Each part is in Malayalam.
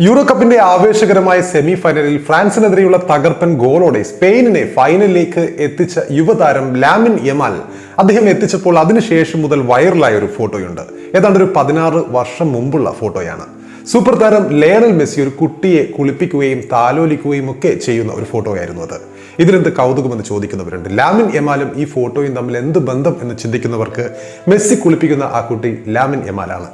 യൂറോ കപ്പിന്റെ ആവേശകരമായ സെമി ഫൈനലിൽ ഫ്രാൻസിനെതിരെയുള്ള തകർപ്പൻ ഗോളോടെ സ്പെയിനിനെ ഫൈനലിലേക്ക് എത്തിച്ച യുവതാരം ലാമിൻ യമാൽ അദ്ദേഹം എത്തിച്ചപ്പോൾ അതിനുശേഷം മുതൽ വൈറലായ ഒരു ഫോട്ടോയുണ്ട്. ഏതാണ്ട് ഒരു പതിനാറ് വർഷം മുമ്പുള്ള ഫോട്ടോയാണ്. സൂപ്പർ താരം ലയണൽ മെസ്സി ഒരു കുട്ടിയെ കുളിപ്പിക്കുകയും താലോലിക്കുകയും ഒക്കെ ചെയ്യുന്ന ഒരു ഫോട്ടോയായിരുന്നു അത്. ഇതിനെന്ത് കൗതുകമെന്ന് ചോദിക്കുന്നവരുണ്ട്. ലാമിൻ യമാലും ഈ ഫോട്ടോയും തമ്മിൽ എന്ത് ബന്ധം എന്ന് ചിന്തിക്കുന്നവർക്ക് മെസ്സി കുളിപ്പിക്കുന്ന ആ കുട്ടി ലാമിൻ യമാലാണ്.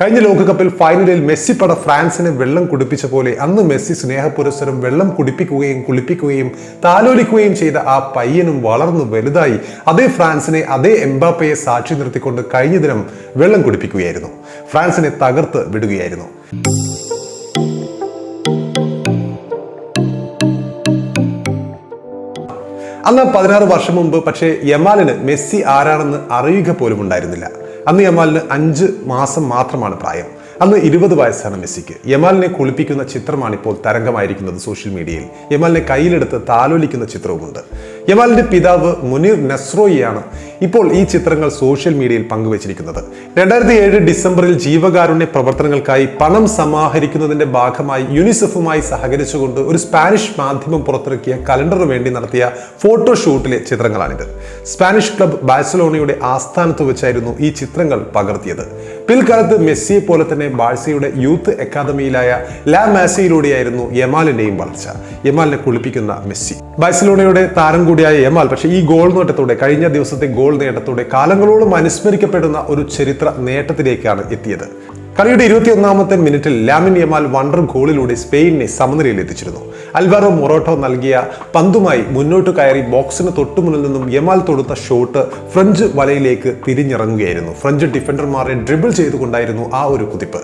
കഴിഞ്ഞ ലോകകപ്പിൽ ഫൈനലിൽ മെസ്സി പട ഫ്രാൻസിനെ വെള്ളം കുടിപ്പിച്ച പോലെ അന്ന് മെസ്സി സ്നേഹപുരസ്സരം വെള്ളം കുടിപ്പിക്കുകയും കുളിപ്പിക്കുകയും താലോലിക്കുകയും ചെയ്ത ആ പയ്യനും വളർന്നു വലുതായി. അതേ ഫ്രാൻസിനെ അതേ എംബാപ്പയെ സാക്ഷി നിർത്തിക്കൊണ്ട് കഴിഞ്ഞ ദിനം വെള്ളം കുടിപ്പിക്കുകയായിരുന്നു. ഫ്രാൻസിനെ തകർത്ത് വിടുകയായിരുന്നു. അന്ന് പതിനാറ് വർഷം മുമ്പ് പക്ഷേ യമാലിന് മെസ്സി ആരാണെന്ന് അറിയുക പോലും ഉണ്ടായിരുന്നില്ല അന്ന് യമാലിന് അഞ്ച് മാസം മാത്രമാണ് പ്രായം. അന്ന് ഇരുപത് വയസ്സാണ് മെസ്സിക്ക്. യമാലിനെ കുളിപ്പിക്കുന്ന ചിത്രമാണ് ഇപ്പോൾ തരംഗമായിരിക്കുന്നത് സോഷ്യൽ മീഡിയയിൽ. യമാലിനെ കയ്യിലെടുത്ത് താലോലിക്കുന്ന ചിത്രവുമുണ്ട്. യമാലിന്റെ പിതാവ് മുനീർ നസ്രോയിയാണ് ഇപ്പോൾ ഈ ചിത്രങ്ങൾ സോഷ്യൽ മീഡിയയിൽ പങ്കുവച്ചിരിക്കുന്നത്. രണ്ടായിരത്തി ഏഴ് ഡിസംബറിൽ ജീവകാരുണ്യ പ്രവർത്തനങ്ങൾക്കായി പണം സമാഹരിക്കുന്നതിന്റെ ഭാഗമായി യുനിസെഫുമായി സഹകരിച്ചുകൊണ്ട് ഒരു സ്പാനിഷ് മാധ്യമം പുറത്തിറക്കിയ കലണ്ടറിന് വേണ്ടി നടത്തിയ ഫോട്ടോഷൂട്ടിലെ ചിത്രങ്ങളാണിത്. സ്പാനിഷ് ക്ലബ് ബാഴ്സലോണയുടെ ആസ്ഥാനത്ത് വെച്ചായിരുന്നു ഈ ചിത്രങ്ങൾ പകർത്തിയത്. പിൽക്കാലത്ത് മെസ്സിയെ പോലെ തന്നെ ബാഴ്സയുടെ യൂത്ത് അക്കാദമിയിലായ ലാ മാസയിലൂടെയായിരുന്നു യമാലിന്റെയും വളർച്ച. യമാലിനെ കുളിപ്പിക്കുന്ന മെസ്സി. ബാഴ്സലോണയുടെ താരം കൂടിയായ യമാൽ പക്ഷേ ഈ ഗോൾ നേട്ടത്തോടെ കഴിഞ്ഞ ദിവസത്തെ ഗോൾ നേട്ടത്തോടെ കാലങ്ങളോളം അനുസ്മരിക്കപ്പെടുന്ന ഒരു ചരിത്ര നേട്ടത്തിലേക്കാണ് എത്തിയത്. കളിയുടെ ഇരുപത്തിയൊന്നാമത്തെ മിനിറ്റിൽ ലാമിൻ യമാൽ വണ്ടർ ഗോളിലൂടെ സ്പെയിനെ സമനിലയിൽ എത്തിച്ചിരുന്നു. അൽവാറോ മൊറോട്ടോ നൽകിയ പന്തുമായി മുന്നോട്ട് കയറി ബോക്സിന് തൊട്ടുമുന്നിൽ നിന്നും യമാൽ തൊടുത്ത ഷോട്ട് ഫ്രഞ്ച് വലയിലേക്ക് തിരിഞ്ഞിറങ്ങുകയായിരുന്നു. ഫ്രഞ്ച് ഡിഫൻഡർമാരെ ഡ്രിബിൾ ചെയ്തുകൊണ്ടായിരുന്നു ആ ഒരു കുതിപ്പ്.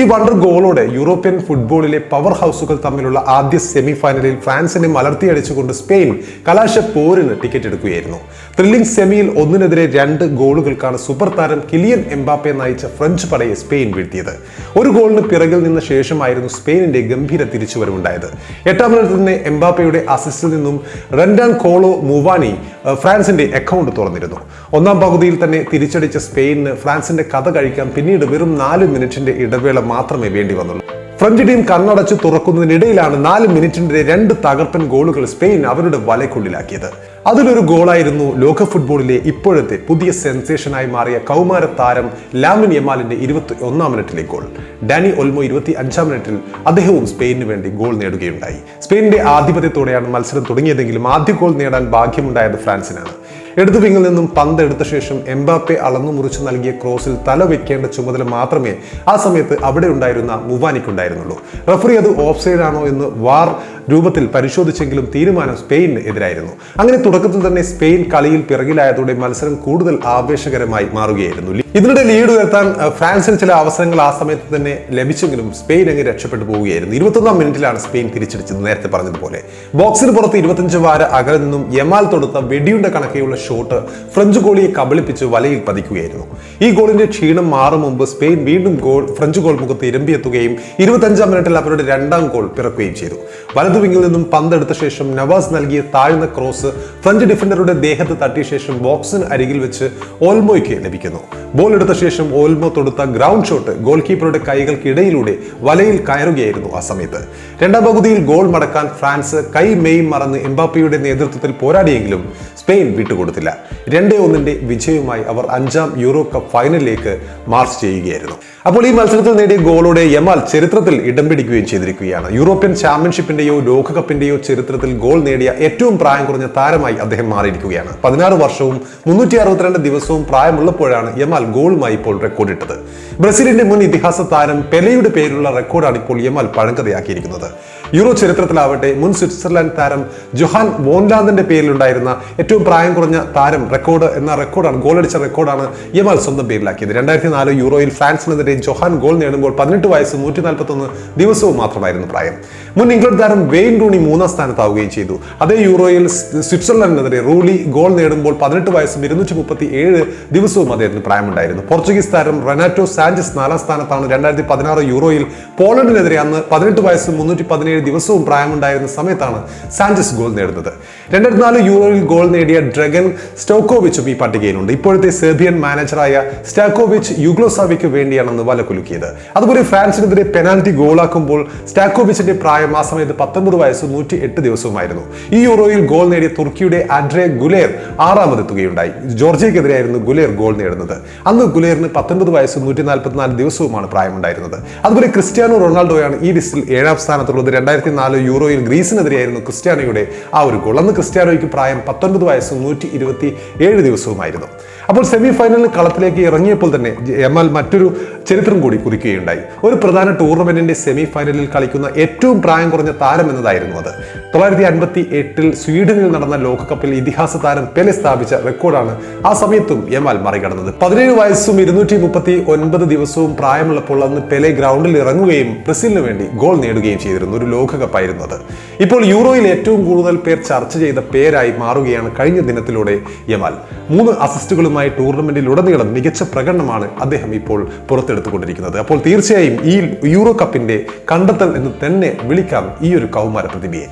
ഈ വണ്ടർ ഗോളോടെ യൂറോപ്യൻ ഫുട്ബോളിലെ പവർ ഹൗസുകൾ തമ്മിലുള്ള ആദ്യ സെമി ഫൈനലിൽ ഫ്രാൻസിനെ മലർത്തിയടിച്ചുകൊണ്ട് സ്പെയിൻ കലാശ പോരിന് ടിക്കറ്റ് എടുക്കുകയായിരുന്നു. ത്രില്ലിംഗ് സെമിയിൽ ഒന്നിനെതിരെ രണ്ട് ഗോളുകൾക്കാണ് സൂപ്പർ താരം കിലിയൻ എംബാപ്പെ നയിച്ച ഫ്രഞ്ച് പടയെ സ്പെയിൻ വീഴ്ത്തിയത് ഒരു ഗോളിന് പിറകിൽ നിന്ന ശേഷമായിരുന്നു സ്പെയിനിന്റെ ഗംഭീര തിരിച്ചുവരവുണ്ടായത്. എട്ടാം മിനിറ്റിൽ തന്നെ എംബാപ്പയുടെ അസിസ്റ്റിൽ നിന്നും റെൻഡാൻ കോളോ മുവാനി ഫ്രാൻസിന്റെ അക്കൗണ്ട് തുറന്നിരുന്നു. ഒന്നാം പകുതിയിൽ തന്നെ തിരിച്ചടിച്ച സ്പെയിനിന് ഫ്രാൻസിന്റെ കഥ കഴിക്കാൻ പിന്നീട് വെറും നാല് മിനിറ്റിന്റെ ഇടവേള മാത്രമേ വേണ്ടി വന്നുള്ളൂ. ഫ്രഞ്ച് ടീം കണ്ണടച്ച് തുറക്കുന്നതിനിടയിലാണ് നാല് മിനിറ്റിന്റെ രണ്ട് തകർപ്പൻ ഗോളുകൾ സ്പെയിൻ അവരുടെ വലയ്ക്കുള്ളിലാക്കിയത്. അതിലൊരു ഗോളായിരുന്നു ലോക ഫുട്ബോളിലെ ഇപ്പോഴത്തെ പുതിയ സെൻസേഷനായി മാറിയ കൗമാര താരം ലാമിൻ യമാലിന്റെ ഇരുപത്തി ഒന്നാം മിനിറ്റിലെ ഗോൾ. ഡാനി ഒൽമോ ഇരുപത്തി അഞ്ചാം മിനിറ്റിൽ അദ്ദേഹവും സ്പെയിനിന് വേണ്ടി ഗോൾ നേടുകയുണ്ടായി. സ്പെയിനിന്റെ ആധിപത്യത്തോടെയാണ് മത്സരം തുടങ്ങിയതെങ്കിലും ആദ്യ ഗോൾ നേടാൻ ഭാഗ്യമുണ്ടായത് ഫ്രാൻസിനാണ്. ഇടതു വിങ്ങിൽ നിന്നും പന്ത് എടുത്ത ശേഷം എംബാപ്പെ അളന്നു മുറിച്ച് നൽകിയ ക്രോസിൽ തല വെക്കേണ്ട ചുമതല മാത്രമേ ആ സമയത്ത് അവിടെ ഉണ്ടായിരുന്ന മുവാനിക്കുണ്ടായിരുന്നുള്ളൂ. റഫറി അത് ഓഫ് സൈഡ് ആണോ എന്ന് വാർ രൂപത്തിൽ പരിശോധിച്ചെങ്കിലും തീരുമാനം സ്പെയിനിന് എതിരായിരുന്നു. അങ്ങനെ തുടക്കത്തിൽ തന്നെ സ്പെയിൻ കളിയിൽ പിറകിലായതോടെ മത്സരം കൂടുതൽ ആവേശകരമായി മാറുകയായിരുന്നു. ഇതിനിടെ ലീഡ് ഉയർത്താൻ ഫ്രാൻസിന് ചില അവസരങ്ങൾ ആ സമയത്ത് തന്നെ ലഭിച്ചെങ്കിലും സ്പെയിൻ അങ്ങ് രക്ഷപ്പെട്ടു പോവുകയായിരുന്നു. ഇരുപത്തൊന്നാം മിനിറ്റിലാണ് സ്പെയിൻ തിരിച്ചടിച്ചത്. നേരത്തെ പറഞ്ഞതുപോലെ. ബോക്സിന് പുറത്ത് ഇരുപത്തഞ്ച് വാര അകലെ നിന്നും യമാൽ തൊടുത്ത വെടിയുണ്ട കണക്കെയുള്ള ഷോട്ട് ഫ്രഞ്ച് ഗോളിയെ കബളിപ്പിച്ച് വലയിൽ പതിക്കുകയായിരുന്നു. ഈ ഗോളിന്റെ ക്ഷീണം മാറും മുമ്പ് സ്പെയിൻ വീണ്ടും ഗോൾ ഫ്രഞ്ച് ഗോൾ മുഖത്ത് ഇരമ്പിയെത്തുകയും ഇരുപത്തഞ്ചാം മിനിറ്റിൽ അവരുടെ രണ്ടാം ഗോൾ പിറക്കുകയും ചെയ്തു. വലതു വിങ്ങിൽ നിന്നും പന്തെടുത്ത ശേഷം നവാസ് നൽകിയ താഴ്ന്ന ക്രോസ് ഫ്രഞ്ച് ഡിഫൻഡറുടെ ദേഹത്ത് തട്ടിയ ശേഷം ബോക്സിന് അരികിൽ വെച്ച് ഓൽമോയ്ക്ക് ലഭിക്കുന്നു. ബോൾ എടുത്ത ശേഷം ഓൽമോ തൊടുത്ത ഗ്രൗണ്ട് ഷോട്ട് ഗോൾ കീപ്പറുടെ കൈകൾക്കിടയിലൂടെ വലയിൽ കയറുകയായിരുന്നു ആ സമയത്ത്. രണ്ടാം പകുതിയിൽ ഗോൾ മടക്കാൻ ഫ്രാൻസ് കൈ മെയ് മറന്ന് എംബാപ്പയുടെ നേതൃത്വത്തിൽ പോരാടിയെങ്കിലും സ്പെയിൻ വിട്ടുകൊടുത്തില്ല. രണ്ടേ ഒന്നിന്റെ വിജയവുമായി അവർ അഞ്ചാം യൂറോ കപ്പ് ഫൈനലിലേക്ക് മാർച്ച് ചെയ്യുകയായിരുന്നു. അപ്പോൾ ഈ മത്സരത്തിൽ നേടിയ ഗോളോടെ യമാൽ ചരിത്രത്തിൽ ഇടം പിടിക്കുകയും ചെയ്തിരിക്കുകയാണ്. യൂറോപ്യൻ ചാമ്പ്യൻഷിപ്പിന്റെയോ ലോകകപ്പിന്റെയോ ചരിത്രത്തിൽ ഗോൾ നേടിയ ഏറ്റവും പ്രായം കുറഞ്ഞ താരമായി അദ്ദേഹം മാറിയിരിക്കുകയാണ്. പതിനാറ് വർഷവും മുന്നൂറ്റി അറുപത്തിരണ്ട് ദിവസവും പ്രായമുള്ളപ്പോഴാണ് യമാൽ ഗോളുമായി ഇപ്പോൾ റെക്കോർഡിട്ടത്. ബ്രസീലിന്റെ മുൻ ഇതിഹാസ താരം പെലയുടെ പേരിലുള്ള റെക്കോർഡാണ് ഇപ്പോൾ യമാൽ പഴങ്കഥയാക്കിയിരിക്കുന്നത്. യൂറോ ചരിത്രത്തിലാവട്ടെ മുൻ സ്വിറ്റ്സർലാൻഡ് താരം ജൊഹാൻ വോൻലാന്തിന്റെ പേരിലുണ്ടായിരുന്ന ഏറ്റവും പ്രായം കുറഞ്ഞ താരം റെക്കോർഡ് എന്ന റെക്കോർഡാണ് ഗോളടിച്ച റെക്കോർഡാണ് യമാൽ സ്വന്തം പേരിലാക്കിയത്. രണ്ടായിരത്തി നാല് യൂറോയിൽ ഫ്രാൻസിനെതിരെ ജൊഹാൻ ഗോൾ നേടുമ്പോൾ പതിനെട്ട് വയസ്സ് നൂറ്റി നാൽപ്പത്തൊന്ന് ദിവസവും മാത്രമായിരുന്നു പ്രായം. മുൻ ഇംഗ്ലണ്ട് താരം വെയിൻ റൂണി മൂന്നാം സ്ഥാനത്താവുകയും ചെയ്തു. അതേ യൂറോയിൽ സ്വിറ്റ്സർലാൻഡിനെതിരെ റൂളി ഗോൾ നേടുമ്പോൾ പതിനെട്ട് വയസ്സും ഇരുന്നൂറ്റി മുപ്പത്തി ഏഴ് ദിവസവും അദ്ദേഹത്തിന് പ്രായമുണ്ടായിരുന്നു പോർച്ചുഗീസ് താരം റെനാറ്റോ സാഞ്ചസ് നാലാം സ്ഥാനത്താണ് രണ്ടായിരത്തി പതിനാറ് യൂറോയിൽ പോളണ്ടിനെതിരെ അന്ന് പതിനെട്ട് വയസ്സ് മുന്നൂറ്റി പതിനേഴ് ദിവസവും പ്രായമുണ്ടായിരുന്ന സമയത്താണ് സാഞ്ചസ് ഗോൾ നേടുന്നത്. രണ്ടായിരത്തി നാല് യൂറോയിൽ ഗോൾ നേടിയ ഡ്രഗൻ സ്റ്റോക്കോവിച്ചും ഈ പട്ടികയിലുണ്ട്. ഇപ്പോഴത്തെ സെർബിയൻ മാനേജറായ സ്റ്റാക്കോവിച്ച് യുഗ്ലോസാവിക്ക് വേണ്ടിയാണെന്ന് വലക്കുലുക്കിയത് വല അതുപോലെ ഫ്രാൻസിനെതിരെ പെനാൽറ്റി ഗോളാക്കുമ്പോൾ സ്റ്റാക്കോവിച്ചിന്റെ പ്രായം ആ സമയത്ത് പത്തൊമ്പത് വയസ്സ് നൂറ്റി എട്ട് ദിവസവുമായിരുന്നു. ഈ യൂറോയിൽ ഗോൾ നേടിയ തുർക്കിയുടെ ആഡ്രെ ഗുലേർ ആറാമതെത്തുകയുണ്ടായി. ജോർജിയക്കെതിരെയായിരുന്നു ഗുലേർ ഗോൾ നേടുന്നത്. അന്ന് ഗുലേറിന് പത്തൊൻപത് വയസ്സും നൂറ്റി നാൽപ്പത്തിനാല് ദിവസവുമാണ് പ്രായമുണ്ടായിരുന്നത്. അതുപോലെ ക്രിസ്ത്യാനോ റൊണാൾഡോയാണ് ഈ ലിസ്റ്റിൽ ഏഴാം സ്ഥാനത്തുള്ളത്. രണ്ടായിരത്തി നാല് യൂറോയിൽ ഗ്രീസിനെതിരെയായിരുന്നു ക്രിസ്ത്യാനോയുടെ ആ ഒരു ഗോൾ. അന്ന് ക്രിസ്ത്യാനോയ്ക്ക് പ്രായം പത്തൊൻപത് വയസ്സും നൂറ്റി ഇരുപത്തി ഏഴ് ദിവസവുമായിരുന്നു. അപ്പോൾ സെമി ഫൈനലിൽ കളത്തിലേക്ക് ഇറങ്ങിയപ്പോൾ തന്നെ എമാൽ മറ്റൊരു ചരിത്രം കൂടി കുറിക്കുകയുണ്ടായി ഒരു പ്രധാന ടൂർണമെന്റിന്റെ സെമി ഫൈനലിൽ കളിക്കുന്ന ഏറ്റവും പ്രായം കുറഞ്ഞ താരം എന്നതായിരുന്നു അത്. തൊള്ളായിരത്തി അൻപത്തി എട്ടിൽ സ്വീഡനിൽ നടന്ന ലോകകപ്പിൽ ഇതിഹാസ താരം പെലെ സ്ഥാപിച്ച റെക്കോർഡാണ് ആ സമയത്തും യമാൽ മറികടന്നത്. പതിനേഴ് വയസ്സും ഇരുന്നൂറ്റി മുപ്പത്തി ഒൻപത് ദിവസവും പ്രായമുള്ളപ്പോൾ അന്ന് പെലെ ഗ്രൗണ്ടിൽ ഇറങ്ങുകയും ബ്രസീലിന് വേണ്ടി ഗോൾ നേടുകയും ചെയ്തിരുന്നു. ഒരു ലോകകപ്പായിരുന്നു അത്. ഇപ്പോൾ യൂറോയിൽ ഏറ്റവും കൂടുതൽ പേർ ചർച്ച ചെയ്ത പേരായി മാറുകയാണ് കഴിഞ്ഞ ദിനത്തിലൂടെ യമാൽ. മൂന്ന് അസിസ്റ്റുകളുമായി ടൂർണമെന്റിൽ ഉടനീളം മികച്ച പ്രകടനമാണ് അദ്ദേഹം ഇപ്പോൾ പുറത്തെടുത്തുകൊണ്ടിരിക്കുന്നത് അപ്പോൾ തീർച്ചയായും ഈ യൂറോ കപ്പിന്റെ കണ്ടെത്തൽ എന്ന് തന്നെ വിളിക്കാം ഈ ഒരു കൗമാര പ്രതിഭയെ.